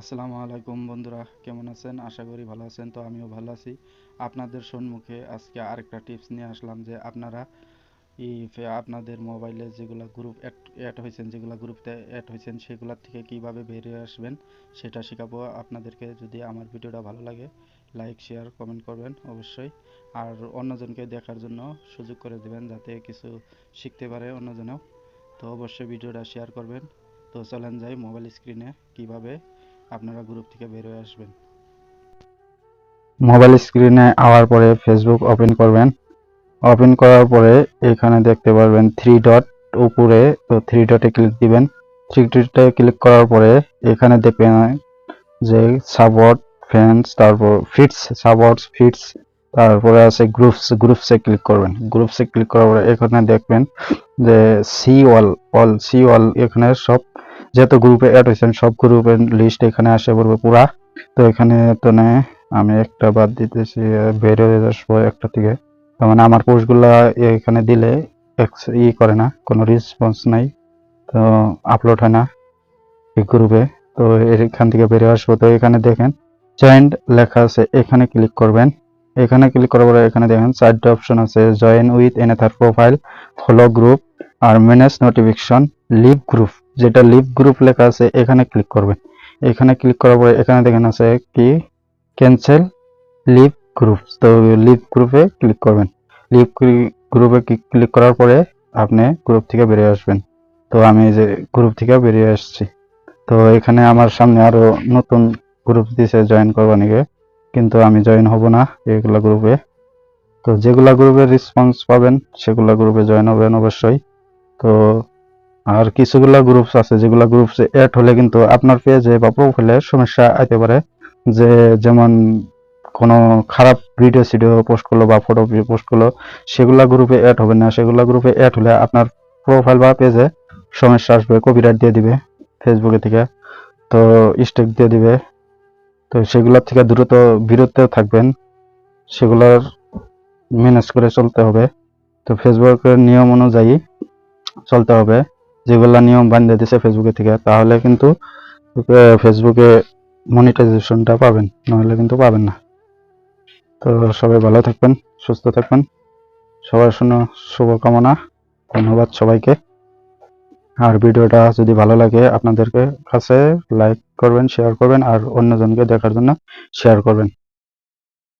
আসসালামু আলাইকুম বন্ধুরা, কেমন আছেন? আশা করি ভালো আছেন, তো আমিও ভালো আছি। আপনাদের সম্মুখে আজকে আরেকটা টিপস নিয়ে আসলাম যে আপনারা আপনাদের মোবাইলে যেগুলো গ্রুপ অ্যাড হয়েছেন, যেগুলো গ্রুপতে অ্যাড হয়েছেন, সেগুলোর থেকে কীভাবে বেরিয়ে আসবেন সেটা শেখাবো। আপনাদেরকে যদি আমার ভিডিওটা ভালো লাগে লাইক শেয়ার কমেন্ট করবেন অবশ্যই। আর অন্যজনকে দেখার জন্য সুযোগ করে দেবেন যাতে কিছু শিখতে পারে অন্যজনেও। তো অবশ্যই ভিডিওটা শেয়ার করবেন। তো চলেন যাই মোবাইল স্ক্রিনে কীভাবে আপনারা গ্রুপ থেকে বের হয়ে আসবেন। মোবাইল স্ক্রিনে আওয়ার পরে ফেসবুক ওপেন করবেন। ওপেন করার পরে এখানে দেখতে পারবেন থ্রি ডট উপরে, তো থ্রি ডটে ক্লিক দিবেন। থ্রি ডটে ক্লিক করার পরে এখানে দেখবেন যে সাপোর্ট ফ্রেন্ডস তারপর ফিটস সাপোর্টস ফিটস তারপরে আছে গ্রুপস গ্রুপসে ক্লিক করবেন। গ্রুপসে ক্লিক করার পরে এখানে দেখবেন যে see all all see all এখানে সব যত গ্রুপে অ্যাড হয়েছেন সব গ্রুপের লিস্ট এখানে আসে পড়বে পুরা। তো এখানে তো আমি একটা বাদ দিতেছি বের হয়ে আসব একটা থেকে। মানে আমার পোস্টগুলা এখানে দিলে ই করে না, কোনো রেসপন্স নাই। তো আপলোড হয় না এই গ্রুপে তো এখান থেকে বেরিয়ে আসব। তো এখানে দেখেন জয়েন্ট লেখা আছে, এখানে ক্লিক করবেন। এখানে ক্লিক করার পরে এখানে দেখেন চারটে অপশন আছে join with another profile follow group R manage notification leave group যেটা লিভ গ্রুপ লেখা আছে, এখানে ক্লিক করবেন এখানে ক্লিক করার পরে এখানে দেখেন আছে কি? ক্যান্সেল লিভ গ্রুপ তো লিভ গ্রুপে ক্লিক করবেন। লিভ গ্রুপে ক্লিক করার পরে আপনি গ্রুপ থেকে বেরিয়ে আসবেন। তো আমি যে গ্রুপ থেকে বেরিয়ে আসছি। তো এখানে আমার সামনে আরও নতুন গ্রুপ দিছে জয়েন করবা নাকি? কিন্তু আমি জয়েন হব না এগুলা গ্রুপে তো যেগুলা গ্রুপে রেসপন্স পাবেন, সেগুলা গ্রুপে জয়েন হবেন অবশ্যই। তো আর কিছুগুলা গ্রুপস আছে, যেগুলা গ্রুপসে অ্যাড হলে কিন্তু আপনার পেজে বা প্রোফাইলে সমস্যা আইতে পারে। যে যেমন কোনো খারাপ ভিডিও সিডিও পোস্ট করল বা ফটো পোস্ট করল, সেগুলা গ্রুপে অ্যাড হবে না। সেগুলা গ্রুপে অ্যাড হলে আপনার প্রোফাইল বা পেজে সমস্যা আসবে কপিরাইট দিয়ে দিবে ফেসবুকে থেকে। তো স্টেক দিয়ে দিবে। তো সেগুলোর থেকে দ্রুত বিরত থাকবেন। সেগুলোর ম্যানেজ করে চলতে হবে। তো ফেসবুকের নিয়ম অনুযায়ী চলতে হবে। যেগুলা নিয়ম বান্ধে দিছে ফেসবুকে থেকে, তাহলে কিন্তু ফেসবুকে মনিটাইজেশনটা পাবেন, নাহলে কিন্তু পাবেন না। তো সবাই ভালো থাকবেন, সুস্থ থাকবেন। সবার জন্য শুভকামনা, ধন্যবাদ সবাইকে। আর ভিডিওটা যদি ভালো লাগে, আপনাদেরকে কাছে লাইক করবেন শেয়ার করবেন, আর অন্যজনকে দেখার জন্য শেয়ার করবেন।